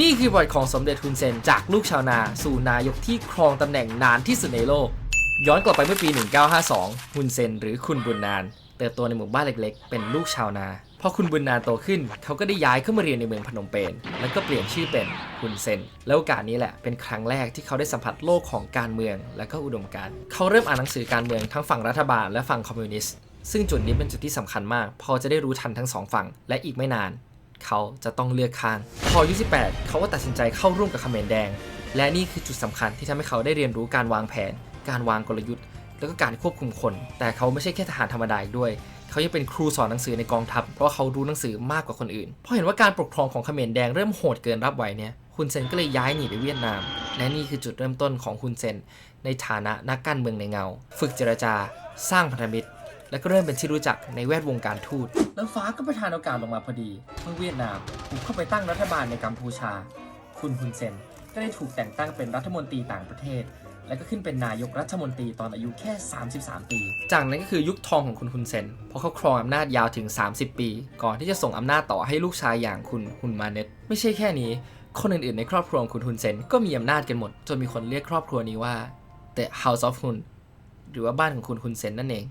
นี่คือประวัติของสมเด็จฮุนเซนจากลูกชาวนา สู่นายกที่ครองตำแหน่งนานที่สุดในโลก ย้อนกลับไปเมื่อปี 1952 ฮุนเซนหรือคุณบุญนาน เติบโตในหมู่บ้านเล็กๆ เป็นลูกชาวนาพอคุณบุญนานโตขึ้น เขาก็ได้ย้ายเข้ามาเรียนในเมืองพนมเปญแล้วก็เปลี่ยนชื่อเป็นฮุนเซน แล้วโอกาสนี้แหละเป็นครั้งแรกที่เขาได้สัมผัสโลกของการเมือง และก็อุดมการณ์เขาเริ่มอ่านหนังสือการเมืองทั้งฝั่งรัฐบาลและฝั่งคอมมิวนิสต์ซึ่งจุดนี้เป็นจุดที่สำคัญมาก พอจะได้รู้ทันทั้งสองฝั่งและอีกไม่นาน เขาจะต้องเลือกข้าง พออายุ18เขาก็ตัดสินใจเข้าร่วมกับเขมรแดง และนี่คือจุดสำคัญที่ทำให้เขาได้เรียนรู้การวางแผน การวางกลยุทธ์ แล้วก็การควบคุมคน แต่เขาไม่ใช่แค่ทหารธรรมดาด้วย เขายังเป็นครูสอนหนังสือในกองทัพ เพราะว่าเขารู้หนังสือมากกว่าคนอื่นพอเห็นว่าการปกครองของเขมรแดงเริ่มโหดเกินรับไหวเนี่ยฮุนเซนก็เลยย้ายหนีไปเวียดนาม และนี่คือจุดเริ่มต้นของฮุนเซน ในฐานะนักการเมืองในเงา ฝึกเจรจา สร้างพันธมิตร และก็เริ่มเป็นที่รู้จักในแวดวงการทูตแล้วฟ้าก็ประทานโอกาสลงมาพอดี เมื่อเวียดนามบุกเข้าไปตั้งรัฐบาลในกัมพูชา คุณฮุนเซนก็ได้ถูกแต่งตั้งเป็นรัฐมนตรีต่างประเทศ และก็ขึ้นเป็นนายกรัฐมนตรีตอนอายุแค่ 33 ปี จากนั้นก็คือยุคทองของคุณฮุนเซนเพราะเขาครองอำนาจยาวถึง 30 ปี ก่อนที่จะส่งอำนาจต่อให้ลูกชายอย่างคุณฮุนมาเน็ตไม่ใช่แค่นี้ คนอื่นๆในครอบครัวของคุณฮุนเซนก็มีอำนาจกันหมด จนมีคนเรียกครอบครัวนี้ว่า the house of hun หรือว่าบ้านของคุณฮุนเซนนั่นเอง